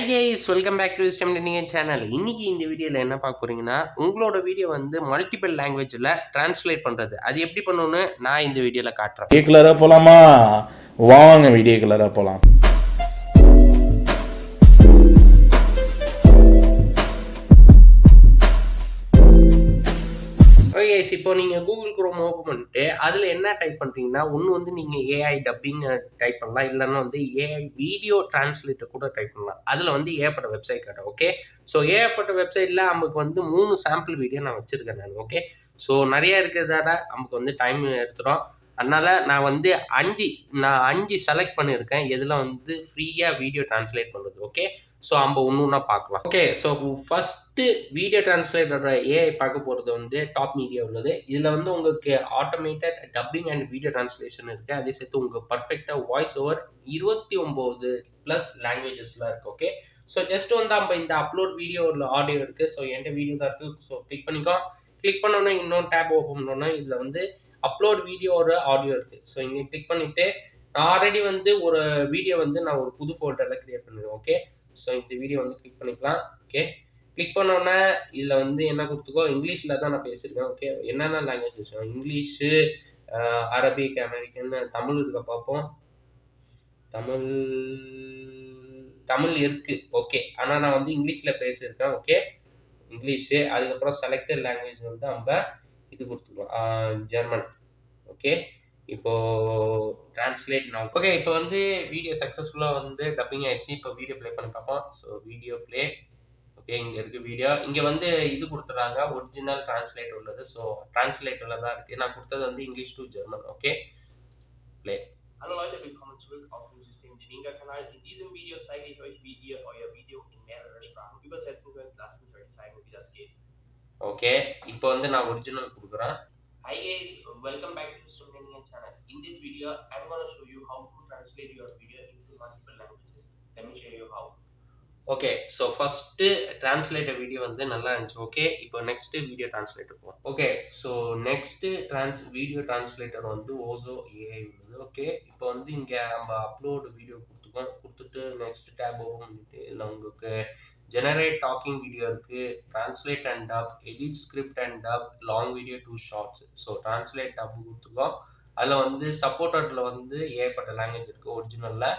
Hi guys welcome back to wisdom நீங்கள் channel இன்னைக்கு இந்த வீடியோவில் என்ன பார்க்க போகிறீங்கன்னா உங்களோட வீடியோ வந்து மல்டிபிள் லாங்குவேஜில் ட்ரான்ஸ்லேட் பண்ணுறது அது எப்படி பண்ணணும்னு நான் இந்த வீடியோவில் காட்டுறேன். வீடியோ கலராக போகலாமா வாங்க வீடியோ கலராக போகலாம் இப்போ நீங்கள் கூகுள் குரோம் ஓப்பன் பண்ணிட்டு அதில் என்ன டைப் பண்ணுறீங்கன்னா ஒன்று வந்து நீங்கள் ஏஐ டப்பிங் டைப் பண்ணலாம். இல்லைன்னா வந்து ஏஐ வீடியோ டிரான்ஸ்லேட்டர் கூட டைப் பண்ணலாம். அதில் வந்து ஏகப்பட்ட வெப்சைட் கட்டும் ஓகே ஸோ ஏகப்பட்ட வெப்சைட்டில் நமக்கு வந்து மூணு சாம்பிள் வீடியோ நான் வச்சுருக்கேன் நான் ஓகே ஸோ நிறைய இருக்கிறதால நமக்கு வந்து டைம் எடுத்துடும் அதனால் நான் வந்து அஞ்சு நான் அஞ்சு செலக்ட் பண்ணியிருக்கேன். எதில் வந்து ஃப்ரீயாக வீடியோ டிரான்ஸ்லேட் பண்ணுறது ஓகே ஸோ நம்ம ஒன்று ஒன்றா பார்க்கலாம். ஓகே ஸோ ஃபஸ்ட்டு வீடியோ டிரான்ஸ்லேட்டரோட ஏஐ பார்க்க போகிறது வந்து டாப் மீடியா உள்ளது. இதில் வந்து உங்களுக்கு automated dubbing and video translation இருக்குது அதே சேர்த்து உங்களுக்கு பர்ஃபெக்டாக வாய்ஸ் ஓவர் இருபத்தி ஒம்பது ப்ளஸ் லாங்குவேஜஸ்லாம் இருக்குது ஓகே ஸோ ஜஸ்ட் வந்து நம்ம இந்த அப்லோட் வீடியோ உள்ள ஆடியோ இருக்குது ஸோ என்கிட்ட வீடியோ தான் இருக்குது ஸோ கிளிக் பண்ணிக்கோ. கிளிக் பண்ணோன்னே இன்னொரு டேப் ஓப்பன் பண்ணோன்னா இதில் வந்து அப்லோட் வீடியோட ஆடியோ இருக்குது ஸோ இங்கே கிளிக் பண்ணிவிட்டு நான் ஆல்ரெடி வந்து ஒரு வீடியோ வந்து நான் ஒரு புது ஃபோல்டரில் க்ரியேட் பண்ணுவேன் ஓகே ஸோ இந்த வீடியோ வந்து கிளிக் பண்ணிக்கலாம் ஓகே கிளிக் பண்ணோன்னே இதில் வந்து என்ன கொடுத்துக்கோ இங்கிலீஷில் தான் நான் பேசியிருக்கேன் ஓகே என்னென்ன language English Arabic American Tamil இருக்க பார்ப்போம். தமிழ் தமிழ் இருக்கு ஓகே ஆனால் நான் வந்து இங்கிலீஷில் பேசியிருக்கேன் ஓகே இங்கிலீஷு அதுக்கப்புறம் செலக்டட் லாங்குவேஜ் வந்து நம்ம இது கொடுத்துக்கலாம் ஜெர்மன் ஓகே இப்போ டிரான்ஸ்லேட் நான் ஓகே இப்போ வந்து வீடியோ சக்ஸஸ்ஃபுல்லாக வந்து டப்பிங் ஆயிடுச்சு. இப்போ வீடியோ ப்ளே பண்ணி பார்ப்போம். ஸோ வீடியோ ப்ளே ஓகே இங்கே இருக்குது வீடியோ இங்கே வந்து இது கொடுத்துறாங்க. ஒரிஜினல் டிரான்ஸ்லேட் உள்ளது. ஸோ டிரான்ஸ்லேட்டரில் தான் இருக்குது நான் கொடுத்தது வந்து English to German okay play Hallo Leute, willkommen zurück auf dem System Deninga Kanal. In diesem Video zeige ich euch, wie ihr euer Video in mehrere Sprachen übersetzen könnt. Lasst mich euch zeigen, wie das geht. Okay இப்போ வந்து நான் original கொடுக்குறேன் Hi guys, welcome back to Deninga channel. In this video, I'm going to show you how to translate your video into multiple languages. Let me show you how. Okay so first translator video வந்து நல்லா இருந்துச்சு okay இப்போ next video translator போவோம் okay so next trans video translator வந்து ஓசோ AI உள்ளது okay இப்போ வந்து இங்கே நம்ம அப்லோடு வீடியோ கொடுத்துக்கோம் கொடுத்துட்டு நெக்ஸ்ட் டேப் ஓப்பன் பண்ணிட்டு இதில் உங்களுக்கு ஜெனரேட் டாக்கிங் வீடியோ இருக்குது translate and dub edit script and dub long video to shorts so translate dub கொடுத்துருக்கோம். அதில் வந்து சப்போர்ட்டடில் வந்து ஏகப்பட்ட லாங்குவேஜ் இருக்குது ஒரிஜினலில்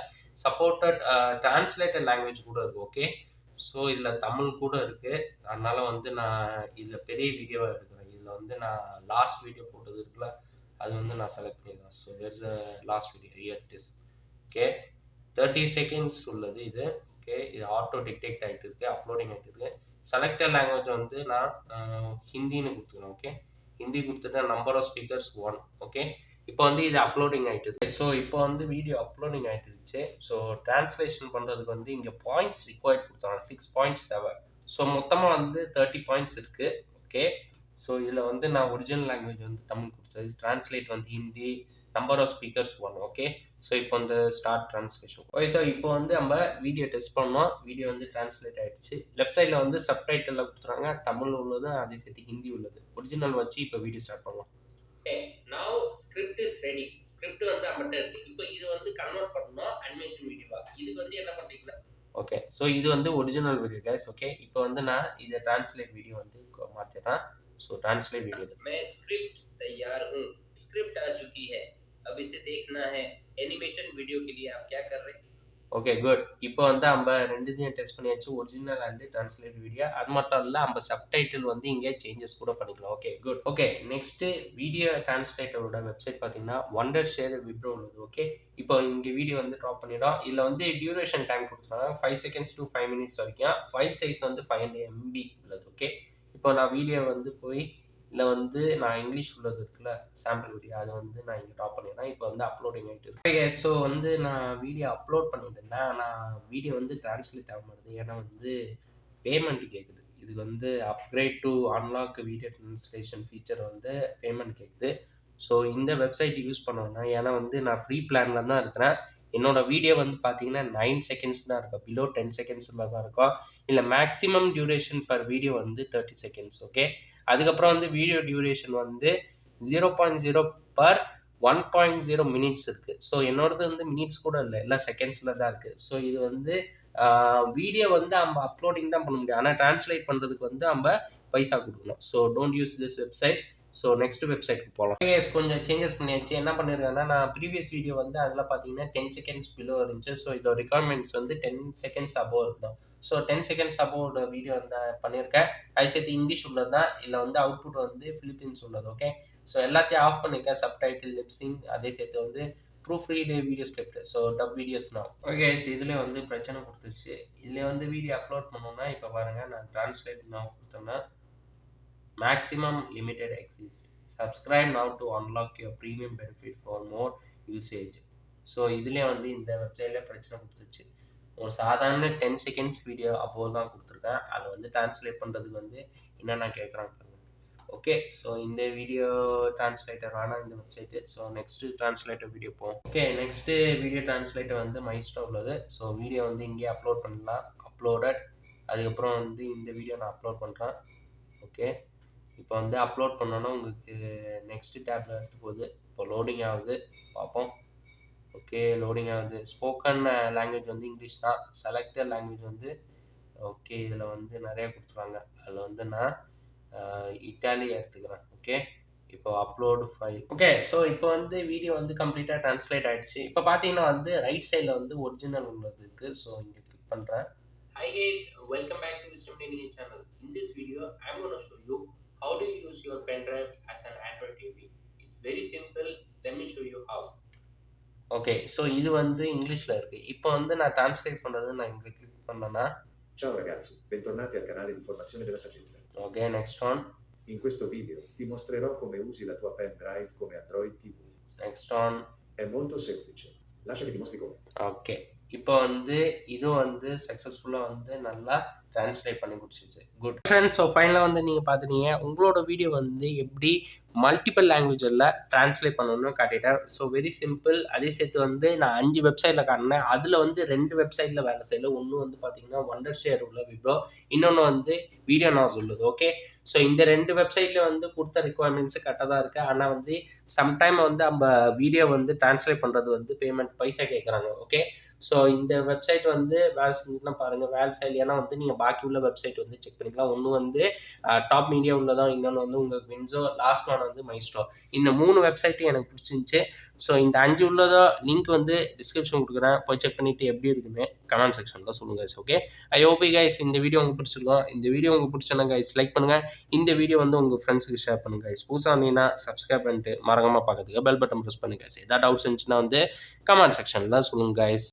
சப்போர்ட்டட் டிரான்ஸ்லேட்டட் லாங்குவேஜ் கூட இருக்குது ஓகே ஸோ இதில் தமிழ் கூட இருக்குது அதனால் வந்து நான் இதில் பெரிய வீடியோவாக எடுக்கிறேன். இதில் வந்து நான் லாஸ்ட் வீடியோ போட்டது இருக்குல்ல அது வந்து நான் செலக்ட் பண்ணிடுறேன். So there's last video year this okay thirty seconds உள்ளது இது. ஓகே இது ஆட்டோ டிடெக்ட் ஆகிட்டு இருக்கு அப்லோடிங் ஆகிட்டு இருக்கு. செலக்டட் லாங்குவேஜ் வந்து நான் ஹிந்தின்னு கொடுத்துக்கிறேன் ஓகே ஹிந்தி கொடுத்துட்டு number of speakers one okay இப்போ வந்து இது அப்லோடிங் ஆகிட்டு இருக்கு. ஸோ இப்போ வந்து வீடியோ அப்லோடிங் ஆகிட்டு இருந்துச்சு. ஸோ டிரான்ஸ்லேஷன் பண்ணுறதுக்கு வந்து இங்கே பாயிண்ட்ஸ் ரிக்வயர்ட் கொடுத்தாங்க சிக்ஸ் பாயிண்ட் செவன் ஸோ மொத்தமாக வந்து தேர்ட்டி பாயிண்ட்ஸ் இருக்குது ஓகே ஸோ இதில் வந்து நான் ஒரிஜினல் லாங்குவேஜ் வந்து தமிழ் கொடுத்தது டிரான்ஸ்லேட் வந்து Hindi number of speakers one okay so இப்போ வந்து ஸ்டார்ட் ட்ரான்ஸ்லேஷன் ஓகே ஸோ இப்போ வந்து நம்ம வீடியோ டெஸ்ட் பண்ணோம் வீடியோ வந்து டிரான்ஸ்லேட் ஆயிடுச்சு லெஃப்ட் சைடில் வந்து சப்டைட்டில் கொடுத்துறாங்க தமிழ் உள்ளது அதே சேர்த்து ஹிந்தி உள்ளது ஒரிஜினல் வச்சு இப்போ வீடியோ ஸ்டார்ட் பண்ணலாம் okay now script is ready script வந்து நம்மகிட்ட இருக்கு இப்போ இது வந்து கன்வெர்ட் பண்ணணும் அனிமேஷன் வீடியோவா இதுக்கு வந்து என்ன பண்றீங்கன்னா ஓகே ஸோ இது வந்து ஒரிஜினல் வீடியோ கைஸ் ஓகே இப்போ வந்து நான் இதை டிரான்ஸ்லேட் வீடியோ வந்து மாற்றிடுறேன் ஸோ டிரான்ஸ்லேட் வீடியோ मैं स्क्रिप्ट तैयार हूँ स्क्रिप्ट आ चुकी है अब इसे देखना है एनिमेशन वीडियो के लिए आप क्या कर रहे हैं ஓகே குட் இப்போ வந்து நம்ம ரெண்டுத்தையும் டெஸ்ட் பண்ணியாச்சு ஒரிஜினல் அண்ட் டிரான்ஸ்லேட் வீடியோ அது மட்டும் இல்லை நம்ம சப்டைட்டில் வந்து இங்கே சேஞ்சஸ் கூட பண்ணிக்கலாம் okay good okay next video டிரான்ஸ்லேட்டரோட website பார்த்தீங்கன்னா ஒண்டர் ஷேர் விப்ரோ உள்ளது ஓகே இப்போ இங்கே வீடியோ வந்து ட்ராப் பண்ணிடும் இதில் வந்து டியூரேஷன் டைம் கொடுத்துருவாங்க five seconds to five minutes வரைக்கும் ஃபைல் சைஸ் வந்து ஃபைவ் ஹண்ட்ரட் எம்பி உள்ளது ஓகே இப்போ நான் வீடியோ வந்து போய் இல்லை வந்து நான் இங்கிலீஷ் உள்ளது இருக்குல்ல சாம்பிள் வீடியோ அதை வந்து நான் இங்கே டாப் பண்ணிடுறேன். இப்போ வந்து அப்லோடிங் ஆகிட்டு இருக்கு. ஸோ வந்து நான் வீடியோ அப்லோட் பண்ணிட்டு இருந்தேன் ஆனால் வீடியோ வந்து டிரான்ஸ்லேட் ஆக மாட்டேது. ஏன்னா வந்து பேமெண்ட் கேட்குது இது வந்து upgrade to unlock video translation feature வந்து பேமெண்ட் கேட்குது ஸோ இந்த வெப்சைட் யூஸ் பண்ணுவேன்னா ஏன்னா வந்து நான் ஃப்ரீ பிளானில் தான் இருக்கிறேன். என்னோட வீடியோ வந்து பார்த்தீங்கன்னா நைன் செகண்ட்ஸ் தான் இருக்கும். பிலோ டென் செகண்ட்ஸில் தான் இருக்கும். இல்லை மேக்ஸிமம் டியூரேஷன் பர் வீடியோ வந்து தேர்ட்டி செகண்ட்ஸ் ஓகே அதுக்கப்புறம் வந்து வீடியோ டியூரேஷன் வந்து zero point zero per one point zero minutes இருக்குது ஸோ என்னோடது வந்து மினிட்ஸ் கூட இல்லை எல்லாம் செகண்ட்ஸில் தான் இருக்குது ஸோ இது வந்து வீடியோ வந்து நம்ம அப்லோடிங் தான் பண்ண முடியும். ஆனால் ட்ரான்ஸ்லேட் பண்ணுறதுக்கு வந்து நம்ம பைசா கொடுக்கணும். So don't use this website so next வெப்சைட்க்கு போகலாம் எஸ் கொஞ்சம் சேஞ்சஸ் பண்ணியாச்சு. என்ன பண்ணியிருக்கேன்னா நான் ப்ரீவியஸ் வீடியோ வந்து அதில் பார்த்தீங்கன்னா டென் செகண்ட்ஸ் பிலோ இருந்துச்சு. ஸோ இதோட ரெக்குவயர்மெண்ட்ஸ் வந்து டென் செகண்ட்ஸ் அபோவ் இருக்கணும் so ten seconds support video வந்து பண்ணியிருக்கேன் அது சேர்த்து இங்கிலீஷ் உள்ளது? தான் இல்லை வந்து அவுட்புட் வந்து ஃபிலிப்பீன்ஸ் உள்ளது ஓகே ஸோ எல்லாத்தையும் ஆஃப் பண்ணியிருக்கேன் சப்டைட்டில் லிப்ஸிங் அதே சேர்த்து வந்து proofread video script so dub videos நான் ஓகே இதில் வந்து பிரச்சனை கொடுத்துருச்சு. இதில் வந்து வீடியோ அப்லோட் பண்ணோம்னா இப்போ பாருங்கள் நான் ட்ரான்ஸ்லேட் நான் கொடுத்தோன்னா maximum limited access subscribe now to unlock your premium benefit for more usage so இதுலேயே வந்து இந்த வெப்சைட்டில் பிரச்சனை கொடுத்துருச்சு. ஒரு சாதாரண டென் செகண்ட்ஸ் வீடியோ அப்போ தான் கொடுத்துருக்கேன். அதை வந்து ட்ரான்ஸ்லேட் பண்ணுறதுக்கு வந்து என்னென்ன கேட்குறாங்க ஓகே ஸோ இந்த வீடியோ ட்ரான்ஸ்லேட்டர் வேணாம் இந்த website so next translator video போகும் ஓகே நெக்ஸ்ட்டு வீடியோ டிரான்ஸ்லேட்டர் வந்து மைஸ்டோ உள்ளது. ஸோ வீடியோ வந்து இங்கேயே அப்லோட் பண்ணலாம். அப்லோடட் அதுக்கப்புறம் வந்து இந்த வீடியோ நான் அப்லோட் பண்ணுறேன் ஓகே இப்போ வந்து அப்லோட் பண்ணோன்னா உங்களுக்கு நெக்ஸ்ட் டேப்பில் எடுத்து போகுது. இப்போ லோடிங் ஆகுது. பார்ப்போம். ஓகே லோடிங் ஆகுது ஸ்போக்கன் லாங்குவேஜ் uh, வந்து இங்கிலீஷ் தான் செலக்டட் லாங்குவேஜ் வந்து ஓகே இதில் வந்து நிறைய கொடுத்துருவாங்க அதில் வந்து நான் uh, இட்டாலி எடுத்துக்கிறேன் ஓகே இப்போ அப்லோடு ஃபைல் ஓகே ஸோ இப்போ வந்து வீடியோ வந்து கம்ப்ளீட்டாக ட்ரான்ஸ்லேட் ஆகிடுச்சு இப்போ பார்த்தீங்கன்னா வந்து ரைட் சைடில் வந்து ஒரிஜினல் உள்ளது இருக்குது ஸோ இங்கே கிளிக் பண்ணுறேன் Hi guys, welcome back to Wisdom Daily channel. In this video, I'm going to show you how to use your pen drive as an Android TV. It's very simple. Let me show you how. Okay so இது வந்து இங்கிலீஷில் இருக்குது இப்போ வந்து நான் translate பண்ணுறது நான் இங்கே கிளிக் பண்ணேன்னா Ciao ragazzi, bentornati al canale di formazione della saggezza. Okay next one In questo video ti mostrerò come usi la tua pen drive come Android TV. Next one È molto semplice. Lascia che ti mostri come. Okay இப்போ வந்து இது வந்து சக்ஸஸ்ஃபுல்லாக வந்து நல்லா translate பண்ணி கொடுத்துருச்சு good friends so ஃபைனலாக வந்து நீங்கள் பார்த்துட்டீங்க உங்களோட வீடியோ வந்து எப்படி மல்டிபிள் லாங்குவேஜில் ட்ரான்ஸ்லேட் பண்ணணும்னு காட்டிட்டேன். ஸோ வெரி சிம்பிள் அதே சேர்த்து வந்து நான் அஞ்சு வெப்சைட்டில் காட்டினேன். அதில் வந்து ரெண்டு வெப்சைட்டில் வேலை செய்யல. ஒன்று வந்து பார்த்தீங்கன்னா ஒண்டர் ஷேர் உள்ள விப்ரோ இன்னொன்று வந்து வீடியோ நாஸ் உள்ளது ஓகே ஸோ இந்த ரெண்டு வெப்சைட்டில் வந்து கொடுத்த ரெக்குவயர்மெண்ட்ஸு கரெக்டாக தான் இருக்குது ஆனால் வந்து சம்டைம் வந்து நம்ம வீடியோ வந்து ட்ரான்ஸ்லேட் பண்ணுறது வந்து பேமெண்ட் பைசா கேட்குறாங்க ஓகே ஸோ இந்த வெப்சைட் வந்து வேலை செஞ்சுன்னா பாருங்கள் வேலை செய்யலைன்னா வந்து நீங்கள் பாக்கி உள்ள வெப்சைட் வந்து செக் பண்ணிக்கலாம். ஒன்று வந்து டாப் மீடியா உள்ளதான் இன்னொன்று வந்து உங்களுக்கு வின்சோ லாஸ்ட் ஒன் வந்து மைஸ்ட்ரோ இந்த மூணு வெப்சைட்டும் எனக்கு பிடிச்சிருந்துச்சு. ஸோ இந்த அஞ்சு உள்ளதோ லிங்க் வந்து டிஸ்கிரிப்ஷன் கொடுக்குறேன். போய் செக் பண்ணிவிட்டு எப்படி இருக்குன்னு கமெண்ட் செக்ஷனில் சொல்லுங்கள் ஓகே ஐ ஓபி கைஸ் இந்த வீடியோ உங்களுக்கு பிடிச்சிருக்கோம். இந்த வீடியோ உங்களுக்கு பிடிச்சனா கைஸ் லைக் பண்ணுங்கள் இந்த வீடியோ வந்து உங்கள் ஃப்ரெண்ட்ஸுக்கு ஷேர் பண்ணுங்க கைஸ் புதுசாக வந்தீங்கன்னா சப்ஸ்கிரைப் பண்ணிட்டு மறக்காமல் பார்க்கறதுக்கு பெல் பட்டன் ப்ரெஸ் பண்ணுங்க கைஸ் ஏதாவது டவுட்ஸ் இருந்துச்சுன்னா வந்து கமெண்ட் செக்ஷனில் சொல்லுங்கள் கைஸ்